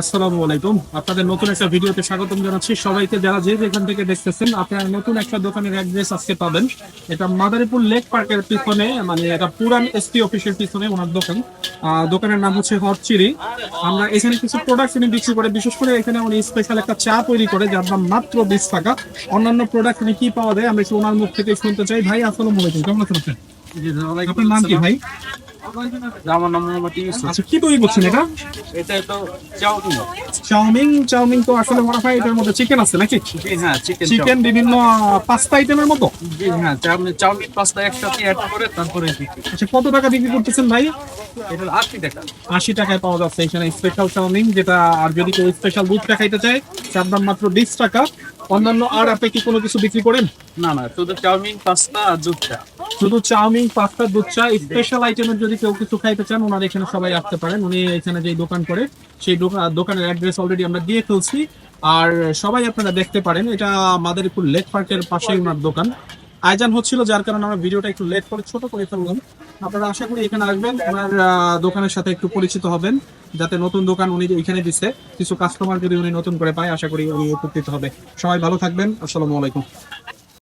আসসালামু আলাইকুম। আপনাদের নতুন একটা ভিডিওতে স্বাগতম জানাচ্ছি। সবাইকে যারা যে যেখান থেকে দেখতেছেন, আপনারা নতুন একটা দোকানের অ্যাড্রেস আজকে পাবেন। এটা মাদারীপুর লেক পার্কের পিছনে মানে এটা পুরান এসপি অফিসের পিছনে ওনার দোকান। দোকানের নাম হচ্ছে হট চিরি আমরা এখানে কিছু প্রোডাক্ট উনি বিক্রি করে, বিশেষ করে এখানে উনি স্পেশাল একটা চা তৈরি করে, যার দাম মাত্র বিশ টাকা। অন্যান্য প্রোডাক্ট উনি কি পাওয়া যায় একটু ওনার মুখ থেকে শুনতে চাই। ভাই, আসসালামু আলাইকুম। কেমন আছেন? আপনার নাম কি ভাই? আমার নাম মোহাম্মদ ইউসুফ আচ্ছা কি তৈরি করছেন এটা? এটা তো চাউমিন। চাউমিন চাউমিন তো আসলে মনে হয় এটার মধ্যে চিকেন আছে নাকি? হ্যাঁ চিকেন চিকেন বিভিন্ন পাস্তা আইটেমের মতো? হ্যাঁ চাউমিন চাউমিন পাস্তা একসাথে অ্যাড করে তারপরে আচ্ছা কত টাকা বিক্রি করতেছেন ভাই? এটা আশি টাকা। আশি টাকায় পাওয়া যাচ্ছে এখানে স্পেশাল চাউমিন যেটা আর যদি কেউ স্পেশাল দুধটা খাইতে চায় তার দাম মাত্র বিশ টাকা। অন্যান্য আর আপনি কি কোনো কিছু বিক্রি করেন? না না শুধু চাউমিন পাস্তা আর শুধু চাউমিন, পাস্তা, দুধ চা স্পেশাল আইটেমের যদি কেউ কিছু খাইতে চান, ওনার এখানে সবাই আসতে পারেন। উনি এখানে যে দোকান করে, সেই দোকান- দোকানের অ্যাড্রেস অলরেডি আমরা দিয়ে ফেলছি। আর সবাই আপনারা দেখতে পারেন, এটা আমাদের মাদারীপুর লেক পার্কের পাশেই ওনার দোকান। আয়োজন হচ্ছিল যার কারণে আমরা ভিডিওটা একটু লেট করে ছোট করে ফেললাম। আপনারা আশা করি এখানে আসবেন, ওনার দোকানের সাথে একটু পরিচিত হবেন, যাতে নতুন দোকান উনি এখানে দিচ্ছে কিছু কাস্টমার যদি উনি নতুন করে পায়, আশা করি উনি উপকৃত হবে। সবাই ভালো থাকবেন, আসসালামু আলাইকুম।